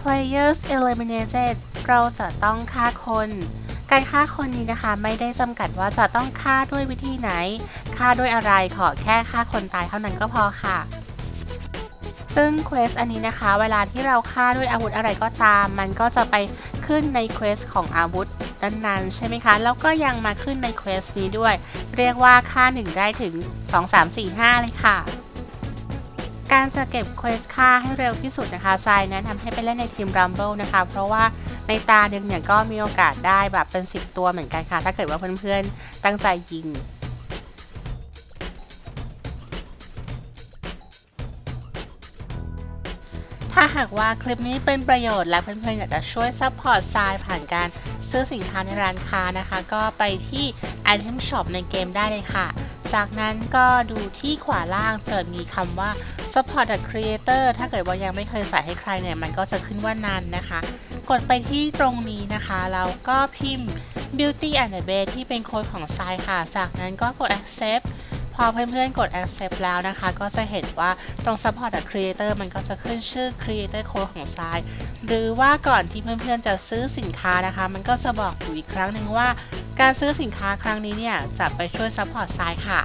players eliminated เราจะต้องฆ่าคน การฆ่าคนนี้นะคะไม่ได้จำกัดว่าจะต้องฆ่าด้วยวิธีไหน ฆ่าด้วยอะไรขอแค่ฆ่าคนตายเท่านั้นก็พอค่ะ ซึ่งเควสอันนี้นะคะ เวลาที่เราฆ่าด้วยอาวุธอะไรก็ตาม มันก็จะไปขึ้นในเควสของอาวุธนั้นๆใช่ไหมคะ แล้วก็ยังมาขึ้นในเควสนี้ด้วย เรียกว่าค่า1ได้ถึง 2 3 4 5 เลยค่ะ การจะเก็บเควสค่าให้เร็วที่สุดนะคะทรายแนะนำให้ไปเล่นในทีม Rumble นะคะ เพราะว่าในตาหนึ่งเนี่ยก็มีโอกาสได้แบบเป็น 10 ตัวเหมือนกันค่ะ ถ้าเกิดว่าเพื่อนๆตั้งใจยิง ถ้าหากว่าคลิปนี้เป็นประโยชน์และเพื่อนๆอยากจะช่วยซัพพอร์ตทรายผ่านการซื้อสินค้าในร้านค้านะคะ ก็ไปที่ Item Shop ในเกมได้เลยค่ะ จากนั้นก็ดูที่ขวาล่างจะมีคำว่า Support a Creator ถ้าเกิดว่ายังไม่เคยใส่ให้ใครเนี่ย มันก็จะขึ้นว่านันนะคะ กดไปที่ตรงนี้นะคะแล้วก็พิมพ์ Beauty and the Beast ที่เป็นโค้ดของทรายค่ะ จากนั้นก็กด Accept พอเพื่อนๆกด accept แล้วนะคะ ก็จะเห็นว่าตรง support a creator มันก็จะขึ้นชื่อ creator code ของทรายหรือว่าก่อนที่เพื่อนๆจะซื้อสินค้านะคะ มันก็จะบอกอยู่อีกครั้งหนึ่งว่า การซื้อสินค้าครั้งนี้เนี่ยจะไปช่วย support ทรายค่ะ